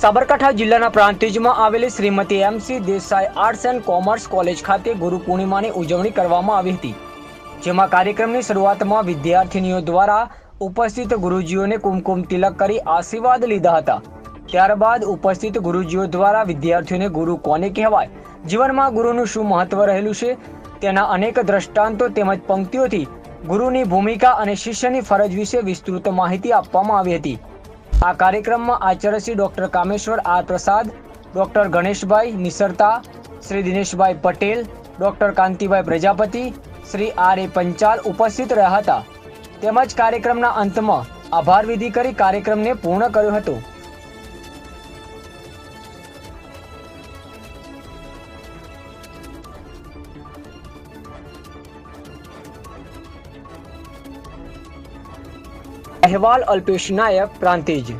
સાબરકાંઠા જિલ્લાના પ્રાંતિજમાં આવેલી Shrimati MC Desai arts and commerce college ખાતે ગુરુ પૂર્ણિમાની ઉજવણી કરવામાં આવી હતી, જેમાં કાર્યક્રમની શરૂઆતમાં વિદ્યાર્થીનીઓ દ્વારા ઉપસ્થિત ગુરુજીઓને કુમકુમ તિલક કરી આશીર્વાદ લીધા હતા. ત્યારબાદ ઉપસ્થિત ગુરુજીઓ દ્વારા વિદ્યાર્થીઓને ગુરુ કોને કહેવાય, જીવનમાં ગુરુનું શું મહત્વ રહેલું છે, તેના અનેક દ્રષ્ટાંતો તેમજ પંક્તિઓથી ગુરુની ભૂમિકા અને શિષ્યની ફરજ વિશે વિસ્તૃત માહિતી આપવામાં આવી હતી. આ કાર્યક્રમમાં Acharya Shri doctor Kameshwar R Prasad, doctor Ganeshbhai Nisarta, Shri Dineshbhai Patel, doctor Kantibhai Prajapati, Shri R A Panchal ઉપસ્થિત રહ્યા હતા. તેમજ કાર્યક્રમના અંતમાં આભાર વિધિ કરી કાર્યક્રમને પૂર્ણ કર્યો હતો. અહેવાલ અલ્પેશ નાયક પ્રાંતિજ.